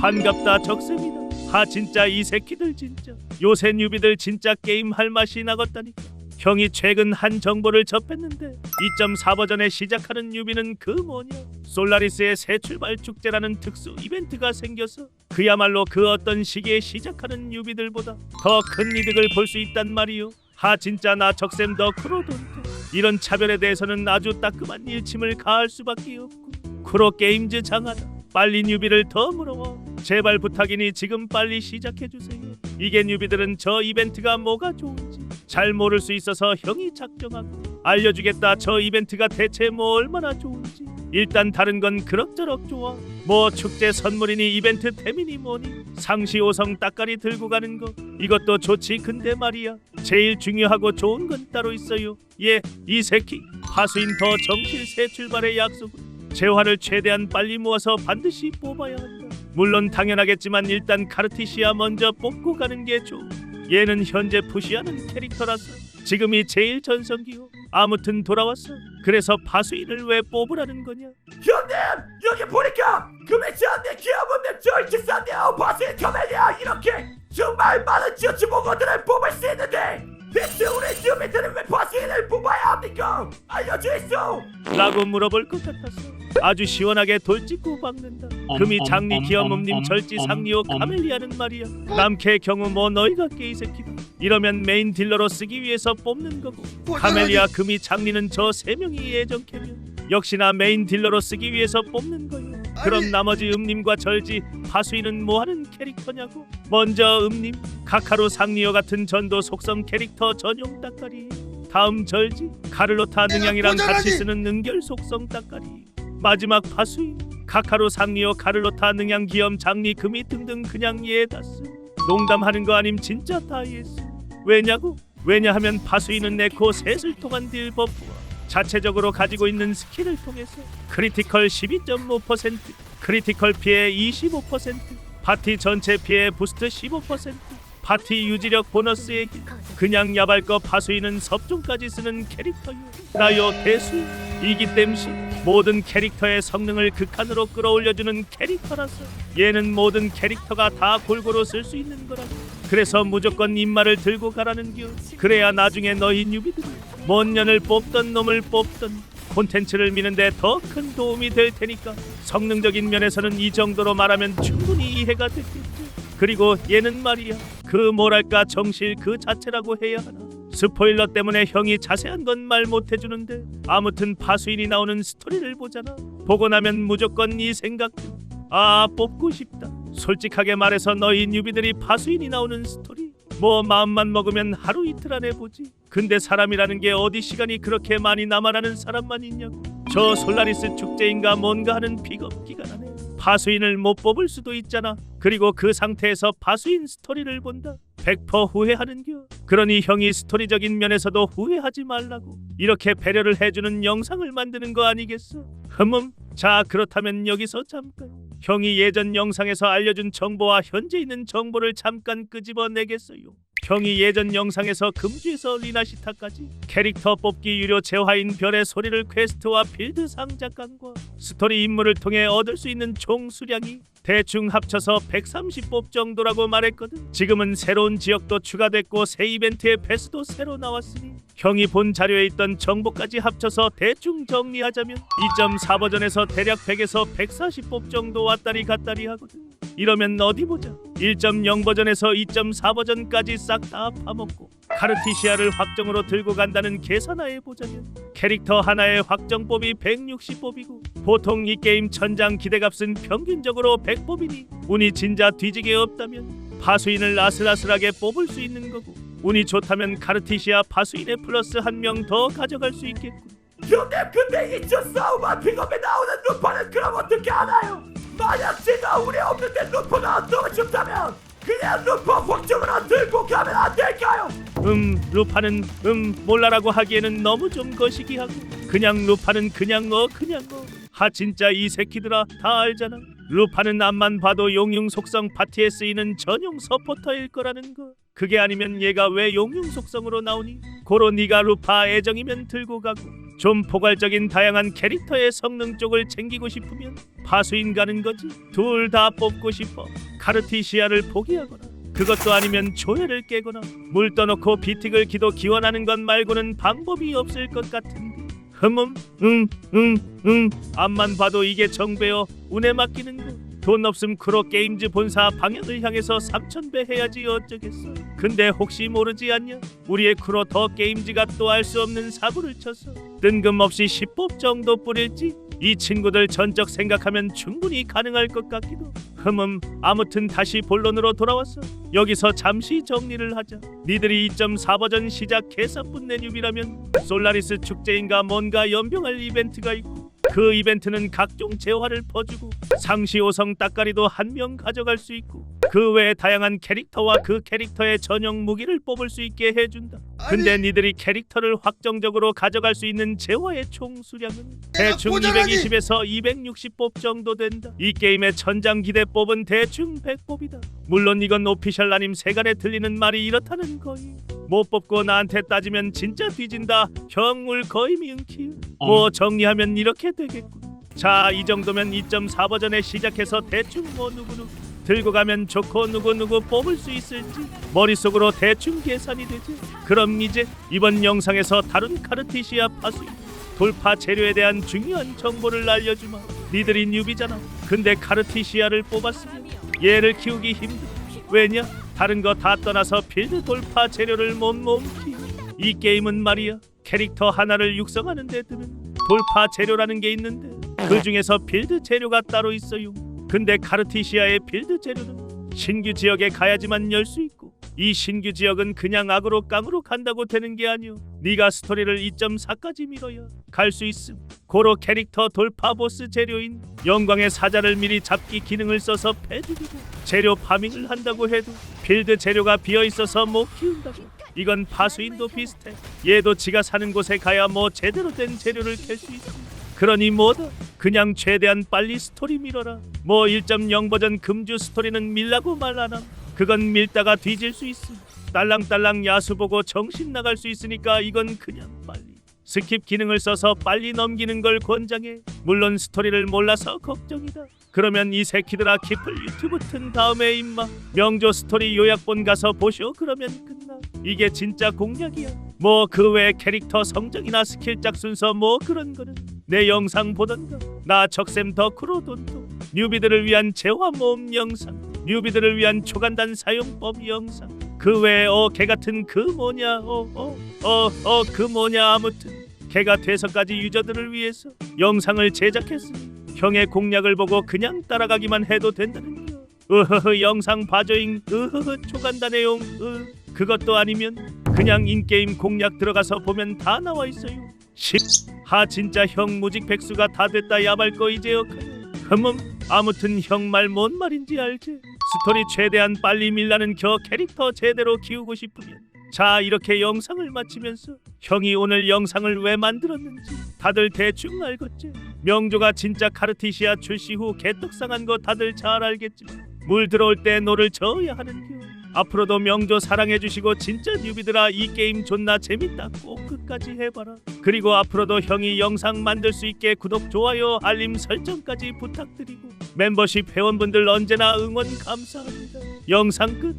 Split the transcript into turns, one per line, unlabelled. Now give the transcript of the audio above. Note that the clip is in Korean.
반갑다 적sem이다. 하 진짜 이 새끼들 진짜. 요새 뉴비들 진짜 게임 할 맛이 나겄다니까. 형이 최근 한 정보를 접했는데 2.4 버전에 시작하는 뉴비는 그 뭐냐. 솔라리스의 새 출발 축제라는 특수 이벤트가 생겨서 그야말로 그 어떤 시기에 시작하는 뉴비들보다 더 큰 이득을 볼 수 있단 말이요 하 진짜 나 적셈 더 크로돈테 이런 차별에 대해서는 아주 따끔한 일침을 가할 수밖에 없고. 크로 게임즈 장하다. 빨리 뉴비를 더 물어워 제발 부탁이니 지금 빨리 시작해 주세요. 이게 뉴비들은 저 이벤트가 뭐가 좋은지 잘 모를 수 있어서 형이 작정하고 알려주겠다. 저 이벤트가 대체 뭐 얼마나 좋은지. 일단 다른 건 그럭저럭 좋아. 뭐 축제 선물이니 이벤트 템이니 뭐니. 상시 5성 따까리 들고 가는 거. 이것도 좋지. 근데 말이야. 제일 중요하고 좋은 건 따로 있어요. 예 이 새끼. 하수인 더 정실 새 출발의 약속은 재화를 최대한 빨리 모아서 반드시 뽑아야 한다 물론 당연하겠지만 일단 카르티시아 먼저 뽑고 가는 게 좋. 얘는 현재 푸시하는 캐릭터라서 지금이 제일 전성기요. 아무튼 돌아왔어. 그래서 파수인을 왜 뽑으라는 거냐?
형님 여기 보니까 금해지한데 기아분님 절치산데요 바스의 카멜리아 이렇게 정말 많은 지어치 보고들을 뽑을 수 있는데 대체 우리 주민들은 왜 바스인을 있어
라고 물어볼 것 같았어. 아주 시원하게 돌 찍고 박는다. 금이 장리 기어몸님 절지 상리오 카멜리아는 말이야. 남캐 경우 뭐 너희가 깨이 새끼다. 이러면 메인 딜러로 쓰기 위해서 뽑는 거고 카멜리아 금이 장리는 저 세 명이 예정캐면 역시나 메인 딜러로 쓰기 위해서 뽑는 거요. 그럼 나머지 음님과 절지 파수인은 뭐하는 캐릭터냐고? 먼저 음님 카카로 상리오 같은 전도 속성 캐릭터 전용 따까리. 다음 절지 카를로타 능양이랑 같이 쓰는 능결 속성 따까리. 마지막 파수인 카카로 상리오 카를로타 능양 기염 장리 금이 등등 그냥 예다스. 농담하는 거 아님 진짜 다 예스. 왜냐고? 왜냐하면 파수인은 네코 셋을 통한 딜 버프와 자체적으로 가지고 있는 스킬을 통해서 크리티컬 12.5%, 크리티컬 피해 25%, 파티 전체 피해 부스트 15%, 파티 유지력 보너스의 길, 그냥 야발거 파수인은 섭종까지 쓰는 캐릭터요. 나요 대수 이기 땜시 모든 캐릭터의 성능을 극한으로 끌어올려주는 캐릭터라서 얘는 모든 캐릭터가 다 골고루 쓸 수 있는 거라고. 그래서 무조건 입말을 들고 가라는겨. 그래야 나중에 너희 뉴비들이 뭔 년을 뽑던 놈을 뽑던 콘텐츠를 미는데 더 큰 도움이 될 테니까 성능적인 면에서는 이 정도로 말하면 충분히 이해가 됐겠죠. 그리고 얘는 말이야 그 뭐랄까 정실 그 자체라고 해야 하나? 스포일러 때문에 형이 자세한 건 말 못해주는데 아무튼 파수인이 나오는 스토리를 보잖아. 보고 나면 무조건 이 생각. 아 뽑고 싶다. 솔직하게 말해서 너희 뉴비들이 파수인이 나오는 스토리. 뭐 마음만 먹으면 하루 이틀 안에 보지. 근데 사람이라는 게 어디 시간이 그렇게 많이 남아라는 사람만 있냐고. 저 솔라리스 축제인가 뭔가 하는 픽업 기간안에 파수인을 못 뽑을 수도 있잖아. 그리고 그 상태에서 파수인 스토리를 본다. 100% 후회하는겨. 그러니 형이 스토리적인 면에서도 후회하지 말라고. 이렇게 배려를 해주는 영상을 만드는 거 아니겠어? 흠음 자 그렇다면 여기서 잠깐. 형이 예전 영상에서 알려준 정보와 현재 있는 정보를 잠깐 끄집어내겠어요. 형이 예전 영상에서 금주에서 리나시타까지 캐릭터 뽑기 유료 재화인 별의 소리를 퀘스트와 필드 상자간과 스토리 임무를 통해 얻을 수 있는 총 수량이 대충 합쳐서 130뽑 정도라고 말했거든. 지금은 새로운 지역도 추가됐고 새 이벤트의 패스도 새로 나왔으니 형이 본 자료에 있던 정보까지 합쳐서 대충 정리하자면 2.4 버전에서 대략 100에서 140뽑 정도 왔다리 갔다리 하거든. 이러면 어디 보자. 1.0 버전에서 2.4 버전까지 싹 다 파먹고 카르티시아를 확정으로 들고 간다는 계산하에 보자면 캐릭터 하나의 확정법이 160법이고 보통 이 게임 천장 기대값은 평균적으로 100법이니 운이 진짜 뒤지게 없다면 파수인을 아슬아슬하게 뽑을 수 있는 거고 운이 좋다면 카르티시아 파수인의 플러스 한 명 더 가져갈 수 있겠군
형님 근데 이저 싸움한 픽업에 나오는 루파는 그럼 어떻게 하나요? 만약 제가 우리 없는데 루파가 너무 좋다면 그냥 루파 확정으로 들고 가면 안 될까요?
음 루파는 음 몰라라고 하기에는 너무 좀 거시기 하고. 그냥 루파는 그냥 어 그냥 어하 진짜 이 새끼들아 다 알잖아. 루파는 앞만 봐도 용융 속성 파티에 쓰이는 전용 서포터일 거라는 거. 그게 아니면 얘가 왜 용융 속성으로 나오니? 고로 네가 루파 애정이면 들고 가고 좀 포괄적인 다양한 캐릭터의 성능 쪽을 챙기고 싶으면 파수인 가는 거지. 둘 다 뽑고 싶어. 카르티시아를 포기하거나 그것도 아니면 조회를 깨거나 물 떠놓고 비틱을 기도 기원하는 것 말고는 방법이 없을 것 같은데. 흠음 응응응 앞만 봐도 이게 정배어 운에 맡기는 거. 돈 없음 크로 게임즈 본사 방향을 향해서 3,000배 해야지 어쩌겠어. 근데 혹시 모르지 않냐? 우리의 크로 더 게임즈가 또 알 수 없는 사고를 쳤어. 뜬금없이 10법 정도 뿌릴지 이 친구들 전적 생각하면 충분히 가능할 것 같기도. 흠음 아무튼 다시 본론으로 돌아왔어. 여기서 잠시 정리를 하자. 니들이 2.4 버전 시작 개사뿐 내뉴비라면 솔라리스 축제인가 뭔가 연병할 이벤트가 있고 그 이벤트는 각종 재화를 퍼주고 상시 5성 따까리도 한 명 가져갈 수 있고 그 외에 다양한 캐릭터와 그 캐릭터의 전용 무기를 뽑을 수 있게 해준다. 근데 니들이 캐릭터를 확정적으로 가져갈 수 있는 재화의 총 수량은 대충
모자라니!
220에서 260뽑 정도 된다. 이 게임의 천장 기대 뽑은 대충 100뽑이다. 물론 이건 오피셜 아님 세간에 들리는 말이 이렇다는 거이. 못 뽑고 나한테 따지면 진짜 뒤진다. 형울 거의 미응키. 뭐 정리하면 이렇게 되겠군. 자, 이 정도면 2.4 버전에 시작해서 대충 뭐 누구누구 들고 가면 좋고 누구 누구 뽑을 수 있을지 머릿속으로 대충 계산이 되지. 그럼 이제 이번 영상에서 다룬 카르티시아 파수 돌파 재료에 대한 중요한 정보를 알려주마. 니들이 뉴비잖아. 근데 카르티시아를 뽑았으면 얘를 키우기 힘들어. 왜냐? 다른 거 다 떠나서 필드 돌파 재료를 몸몸키. 이 게임은 말이야. 캐릭터 하나를 육성하는 데 드는 돌파 재료라는 게 있는데 그 중에서 빌드 재료가 따로 있어요. 근데 카르티시아의 빌드 재료는 신규 지역에 가야지만 열 수 있고 이 신규 지역은 그냥 악으로 깡으로 간다고 되는 게 아니오. 네가 스토리를 2.4까지 밀어야 갈 수 있음. 고로 캐릭터 돌파 보스 재료인 영광의 사자를 미리 잡기 기능을 써서 패드리고 재료 파밍을 한다고 해도 빌드 재료가 비어 있어서 못 키운다고. 이건 파수인도 비슷해. 얘도 지가 사는 곳에 가야 뭐 제대로 된 재료를 캘 수 있어. 그러니 뭐다 그냥 최대한 빨리 스토리 밀어라. 뭐 1.0 버전 금주 스토리는 밀라고 말 안함 그건 밀다가 뒤질 수 있음. 딸랑딸랑 야수 보고 정신 나갈 수 있으니까 이건 그냥 빨리. 스킵 기능을 써서 빨리 넘기는 걸 권장해. 물론 스토리를 몰라서 걱정이다. 그러면 이 새끼들아 키플 유튜브 튼 다음에 임마. 명조 스토리 요약본 가서 보쇼 그러면 끝나. 이게 진짜 공략이야. 뭐 그 외 캐릭터 성적이나 스킬작 순서 뭐 그런 거는 내 영상 보던가 나 적샘 덕후로 돈도 뉴비들을 위한 재화 모음 영상 뉴비들을 위한 초간단 사용법 영상. 그 외에 어개 같은 그 뭐냐 어, 어어 어 어 그 뭐냐 아무튼. 개가 돼서까지 유저들을 위해서 영상을 제작했으니 형의 공략을 보고 그냥 따라가기만 해도 된다는 거. 으흐흐 영상 봐줘잉 으흐흐 초간단해용 으. 그것도 아니면 그냥 인게임 공략 들어가서 보면 다 나와 있어요. 10. 하 진짜 형 무직 백수가 다 됐다 야발 거 이제 어카냐 흠음 아무튼 형 말 뭔 말인지 알지? 스토리 최대한 빨리 밀라는 겨 캐릭터 제대로 키우고 싶으면. 자 이렇게 영상을 마치면서 형이 오늘 영상을 왜 만들었는지 다들 대충 알겠지? 명조가 진짜 카르티시아 출시 후 개떡상한 거 다들 잘 알겠지만 물 들어올 때 노를 저어야 하는겨 앞으로도 명조 사랑해주시고 진짜 뉴비들아 이 게임 존나 재밌다. 꼭 끝까지 해봐라. 그리고 앞으로도 형이 영상 만들 수 있게 구독 좋아요 알림 설정까지 부탁드리고 멤버십 회원분들 언제나 응원 감사합니다. 영상 끝